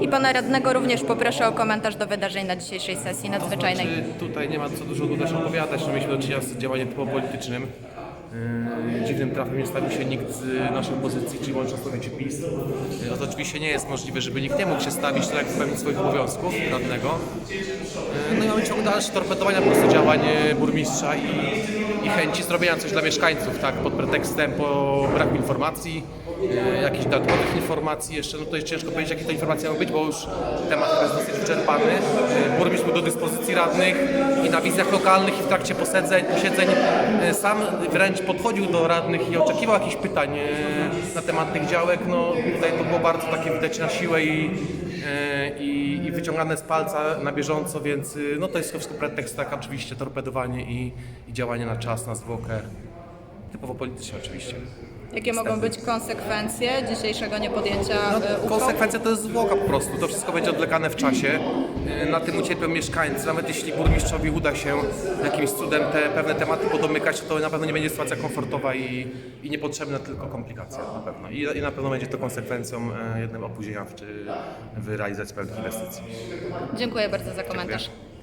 I pana radnego również poproszę o komentarz do wydarzeń na dzisiejszej sesji nadzwyczajnej. Znaczy, tutaj nie ma co dużo też opowiadać, że mieliśmy do czynienia z działaniem typowo politycznym. Yy, Dziwnym trafem nie stawił się nikt z naszej opozycji, czyli łącznie Słowiecie PiS. Yy, To oczywiście nie jest możliwe, żeby nikt nie mógł się stawić, tak jak spełnić swoich obowiązków radnego. Yy, No i mamy ciąg dalszy torpedowania po prostu działań burmistrza i, i chęci zrobienia coś dla mieszkańców, tak, pod pretekstem po braku informacji, jakichś dodatkowych informacji jeszcze, no to jest ciężko powiedzieć, jakie te informacje mają być, bo już temat jest dosyć wyczerpany. Burmistrz był do dyspozycji radnych i na wizjach lokalnych i w trakcie posiedzeń, posiedzeń sam wręcz podchodził do radnych i oczekiwał jakichś pytań na temat tych działek. No tutaj to było bardzo takie widać na siłę i, yy, i, i wyciągane z palca na bieżąco, więc yy, no to jest wszystko pretekst, tak oczywiście torpedowanie i, i działanie na czas, na zwłokę. Typowo polityczne oczywiście. Jakie mogą być konsekwencje dzisiejszego niepodjęcia No, e, konsekwencja to jest zwłoka po prostu. To wszystko będzie odlekane w czasie. Yy, Na tym ucierpią mieszkańcy. Nawet jeśli burmistrzowi uda się jakimś cudem te pewne tematy podomykać, to na pewno nie będzie sytuacja komfortowa i, i niepotrzebna tylko komplikacja na pewno. I, I na pewno będzie to konsekwencją e, jednego opóźnienia w, czy w realizacji pewnych inwestycji. Dziękuję bardzo za komentarz. Dziękuję.